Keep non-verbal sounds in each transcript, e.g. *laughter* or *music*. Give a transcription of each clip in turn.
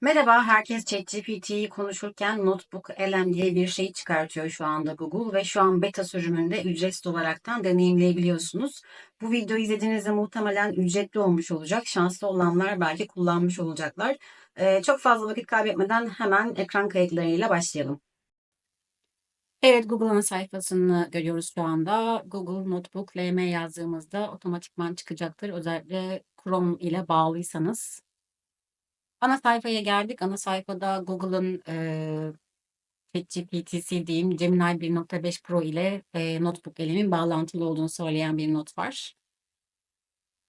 Merhaba, herkes ChatGPT'yi konuşurken Notebook LM diye bir şey çıkartıyor şu anda Google ve şu an beta sürümünde ücretsiz olaraktan deneyimleyebiliyorsunuz. Bu videoyu izlediğinizde muhtemelen ücretli olmuş olacak. Şanslı olanlar belki kullanmış olacaklar. Ee, çok fazla vakit kaybetmeden hemen ekran kayıtlarıyla başlayalım. Evet, Google'ın sayfasını görüyoruz şu anda. Google Notebook LM yazdığımızda otomatikman çıkacaktır. Özellikle Chrome ile bağlıysanız. Ana sayfaya geldik. Ana sayfada Google'ın eee ChatGPT'si diyeyim Gemini 1.5 Pro ile eee, Notebook LM'in bağlantılı olduğunu söyleyen bir not var.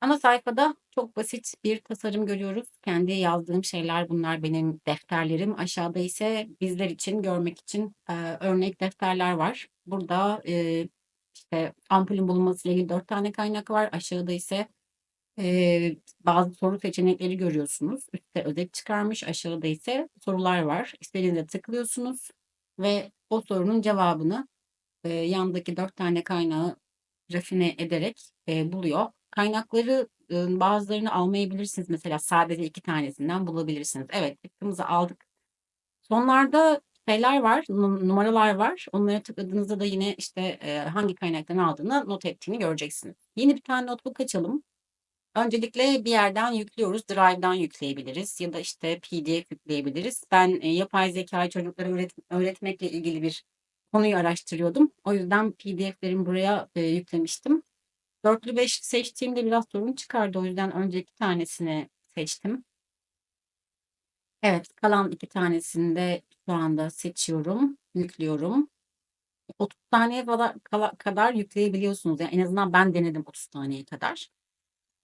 Ana sayfada çok basit bir tasarım görüyoruz. Kendi yazdığım şeyler bunlar benim defterlerim. Aşağıda ise bizler için görmek için eee, örnek defterler var. Burada eee, işte ampulün bulunması ile ilgili dört tane kaynak var. Aşağıda ise eee, bazı soru seçenekleri görüyorsunuz. Üstte özet çıkarmış, aşağıda ise sorular var. İstediğinize tıklıyorsunuz ve o sorunun cevabını eee, yandaki dört tane kaynağı rafine ederek eee, buluyor. Kaynakları ıı, bazılarını almayabilirsiniz. Mesela sadece iki tanesinden bulabilirsiniz. Evet, tıktığımızı aldık. Sonlarda şeyler var, num- numaralar var. Onlara tıkladığınızda da yine işte eee, hangi kaynaktan aldığını not ettiğini göreceksiniz. Yeni bir tane notebook açalım. Öncelikle bir yerden yüklüyoruz. Drive'dan yükleyebiliriz ya da işte PDF yükleyebiliriz. Ben e, yapay zekayı çocuklara öğret- öğretmekle ilgili bir konuyu araştırıyordum. O yüzden PDF'lerimi buraya e, yüklemiştim. Dörtlü beş seçtiğimde biraz sorun çıkardı. O yüzden önce iki tanesini seçtim. Evet, kalan iki tanesini de şu anda seçiyorum, yüklüyorum. 30 taneye kadar, kadar yükleyebiliyorsunuz. Yani en azından ben denedim 30 taneye kadar.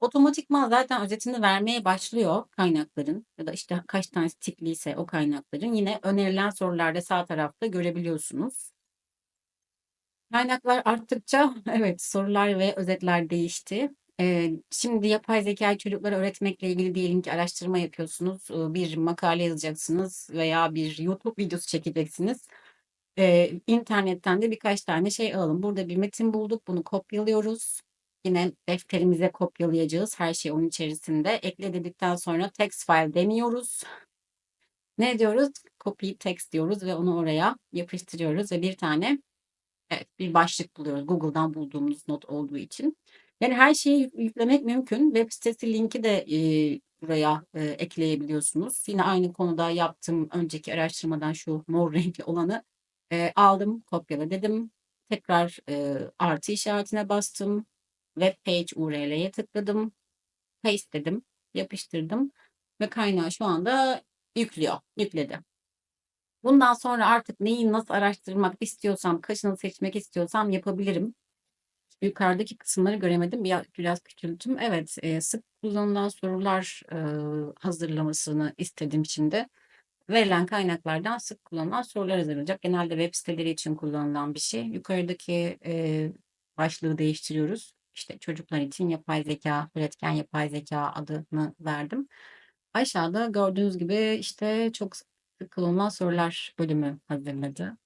Otomatikman zaten özetini vermeye başlıyor kaynakların ya da işte kaç tanesi tikliyse o kaynakların. Yine önerilen sorularda sağ tarafta görebiliyorsunuz. Kaynaklar arttıkça *laughs* evet sorular ve özetler değişti. Ee, şimdi yapay zekayı çocuklara öğretmekle ilgili diyelim ki araştırma yapıyorsunuz. Ee, Bir makale yazacaksınız veya bir YouTube videosu çekeceksiniz. Ee, internetten de birkaç tane şey alalım. Burada bir metin bulduk. Bunu kopyalıyoruz. Yine defterimize kopyalayacağız. Her şey onun içerisinde. Ekle dedikten sonra text file demiyoruz. Ne diyoruz? Copy text diyoruz ve onu oraya yapıştırıyoruz ve bir tane evet, bir başlık buluyoruz. Google'dan bulduğumuz not olduğu için. Yani her şeyi yük- yüklemek mümkün. Web sitesi linki de e, buraya e, ekleyebiliyorsunuz. Yine aynı konuda yaptığım önceki araştırmadan şu mor *laughs* renkli olanı e, aldım, kopyala dedim. Tekrar e, artı işaretine bastım. Web page URL'ye tıkladım. Paste dedim. Yapıştırdım. Ve kaynağı şu anda yüklüyor. Yükledi. Bundan sonra artık neyi nasıl araştırmak istiyorsam, kaçını seçmek istiyorsam yapabilirim. Yukarıdaki kısımları göremedim. Ya- Biraz küçülttüm. Evet, e, sık kullanılan sorular e, hazırlamasını istedim şimdi. Verilen kaynaklardan sık kullanılan sorular hazırlanacak. Genelde web siteleri için kullanılan bir şey. Yukarıdaki e, başlığı değiştiriyoruz. İşte çocuklar için yapay zeka, üretken yapay zeka adını verdim. Aşağıda gördüğünüz gibi işte çok sık kullanılan sorular bölümü hazırladı.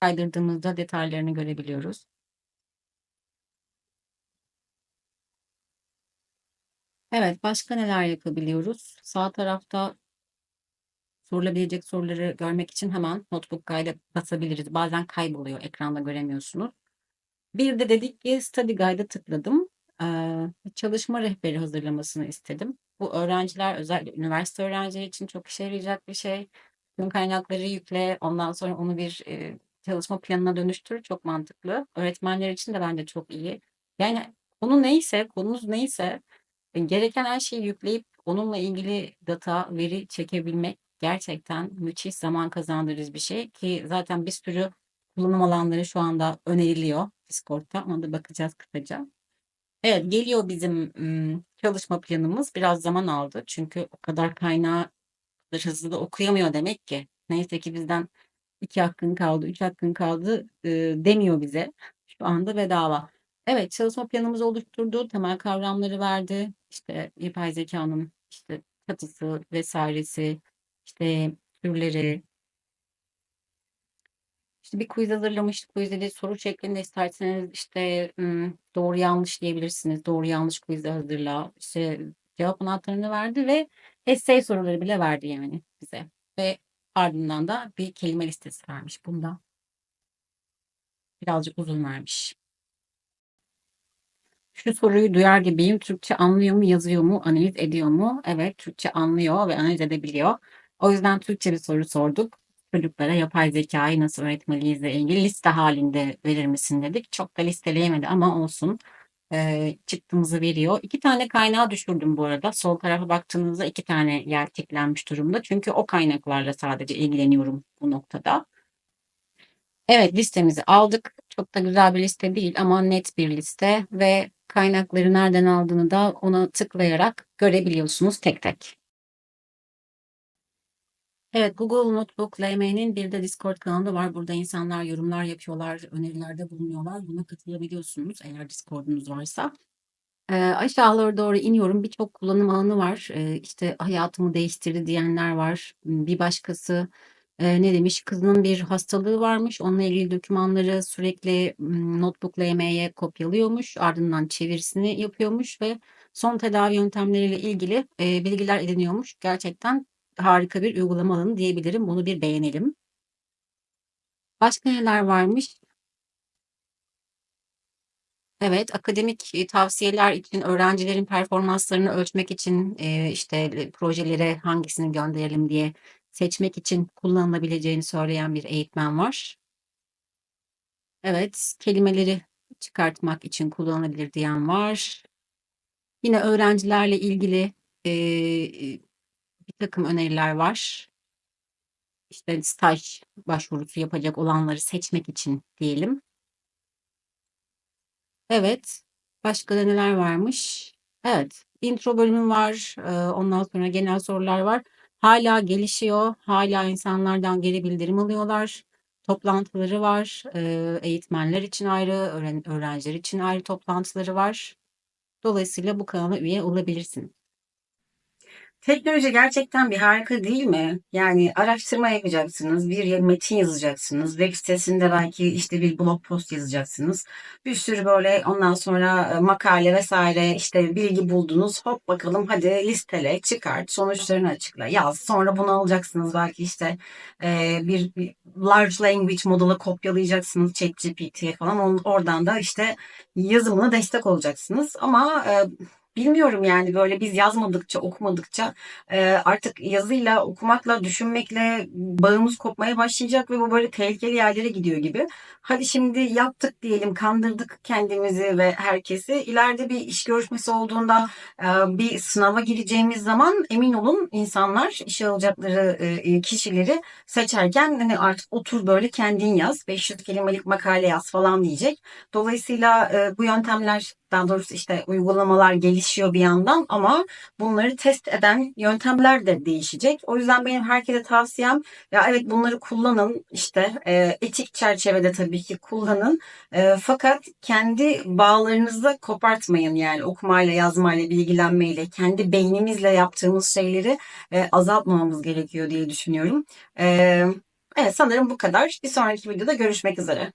Kaydırdığımızda detaylarını görebiliyoruz. Evet, başka neler yapabiliyoruz? Sağ tarafta sorulabilecek soruları görmek için hemen Notebook Guide'e basabiliriz. Bazen kayboluyor, ekranda göremiyorsunuz. Bir de dedik ki Study Guide'a tıkladım. Ee, çalışma rehberi hazırlamasını istedim. Bu öğrenciler özellikle üniversite öğrencileri için çok işe yarayacak bir şey. Tüm kaynakları yükle, ondan sonra onu bir e, çalışma planına dönüştür. Çok mantıklı. Öğretmenler için de bence çok iyi. Yani konu neyse, konunuz neyse e, gereken her şeyi yükleyip onunla ilgili data, veri çekebilmek gerçekten müthiş zaman kazandırıcı bir şey ki zaten bir sürü kullanım alanları şu anda öneriliyor Discord'da. Ona da bakacağız kısaca. Evet, geliyor bizim çalışma planımız. Biraz zaman aldı. Çünkü o kadar kaynağı kadar hızlı da okuyamıyor demek ki. Neyse ki bizden iki hakkın kaldı, üç hakkın kaldı demiyor bize. Şu anda bedava. Evet, çalışma planımızı oluşturdu. Temel kavramları verdi. İşte yapay zekanın işte çatısı vesairesi, işte türleri, işte bir quiz hazırlamıştık. Quiz'de de soru şeklinde isterseniz işte doğru yanlış diyebilirsiniz. Doğru yanlış quiz'i hazırla. İşte cevap anahtarını verdi ve Essay soruları bile verdi yani bize. Ve ardından da bir kelime listesi vermiş. Bunda birazcık uzun vermiş. Şu soruyu duyar gibiyim. Türkçe anlıyor mu, yazıyor mu, analiz ediyor mu? Evet, Türkçe anlıyor ve analiz edebiliyor. O yüzden Türkçe bir soru sorduk. Çocuklara yapay zekayı nasıl öğretmeliyiz ile ilgili liste halinde verir misin dedik. Çok da listeleyemedi ama olsun. Ee, çıktığımızı veriyor. İki tane kaynağı düşürdüm bu arada. Sol tarafa baktığınızda iki tane yer tiklenmiş durumda. Çünkü o kaynaklarla sadece ilgileniyorum bu noktada. Evet listemizi aldık. Çok da güzel bir liste değil ama net bir liste ve kaynakları nereden aldığını da ona tıklayarak görebiliyorsunuz tek tek. Evet Google Notebook LM'nin bir de Discord kanalı var. Burada insanlar yorumlar yapıyorlar, önerilerde bulunuyorlar. Buna katılabiliyorsunuz eğer Discord'unuz varsa. Ee, aşağılara doğru iniyorum. Birçok kullanım alanı var. Ee, işte hayatımı değiştirdi diyenler var. Bir başkası e, ne demiş? Kızının bir hastalığı varmış. Onunla ilgili dokümanları sürekli Notebook LM'ye kopyalıyormuş. Ardından çevirisini yapıyormuş ve son tedavi yöntemleriyle ilgili e, bilgiler ediniyormuş. Gerçekten harika bir uygulama alanı diyebilirim. Bunu bir beğenelim. Başka neler varmış? Evet, akademik e, tavsiyeler için, öğrencilerin performanslarını ölçmek için, e, işte e, projelere hangisini gönderelim diye seçmek için kullanılabileceğini söyleyen bir eğitmen var. Evet, kelimeleri çıkartmak için kullanılabilir diyen var. Yine öğrencilerle ilgili e, bir takım öneriler var. İşte staj başvurusu yapacak olanları seçmek için diyelim. Evet. Başka da neler varmış? Evet. Intro bölümü var. Ee, ondan sonra genel sorular var. Hala gelişiyor. Hala insanlardan geri bildirim alıyorlar. Toplantıları var. Ee, eğitmenler için ayrı, öğren öğrenciler için ayrı toplantıları var. Dolayısıyla bu kanala üye olabilirsin. Teknoloji gerçekten bir harika değil mi? Yani araştırma yapacaksınız, bir metin yazacaksınız, web sitesinde belki işte bir blog post yazacaksınız. Bir sürü böyle ondan sonra e, makale vesaire işte bilgi buldunuz. Hop bakalım hadi listele, çıkart, sonuçlarını açıkla, yaz. Sonra bunu alacaksınız belki işte e, bir, large language model'ı kopyalayacaksınız ChatGPT'ye falan. Oradan da işte yazımına destek olacaksınız. Ama e, Bilmiyorum yani böyle biz yazmadıkça, okumadıkça e, artık yazıyla, okumakla, düşünmekle bağımız kopmaya başlayacak ve bu böyle tehlikeli yerlere gidiyor gibi. Hadi şimdi yaptık diyelim, kandırdık kendimizi ve herkesi. İleride bir iş görüşmesi olduğunda e, bir sınava gireceğimiz zaman emin olun insanlar işe alacakları e, kişileri seçerken hani artık otur böyle kendin yaz, 500 kelimelik makale yaz falan diyecek. Dolayısıyla bu yöntemler daha doğrusu işte uygulamalar gelişiyor bir yandan ama bunları test eden yöntemler de değişecek. O yüzden benim herkese tavsiyem ya evet bunları kullanın işte e, etik çerçevede tabii ki kullanın e, fakat kendi bağlarınızı kopartmayın yani okumayla yazmayla bilgilenmeyle kendi beynimizle yaptığımız şeyleri e, azaltmamamız gerekiyor diye düşünüyorum. E, evet sanırım bu kadar. Bir sonraki videoda görüşmek üzere.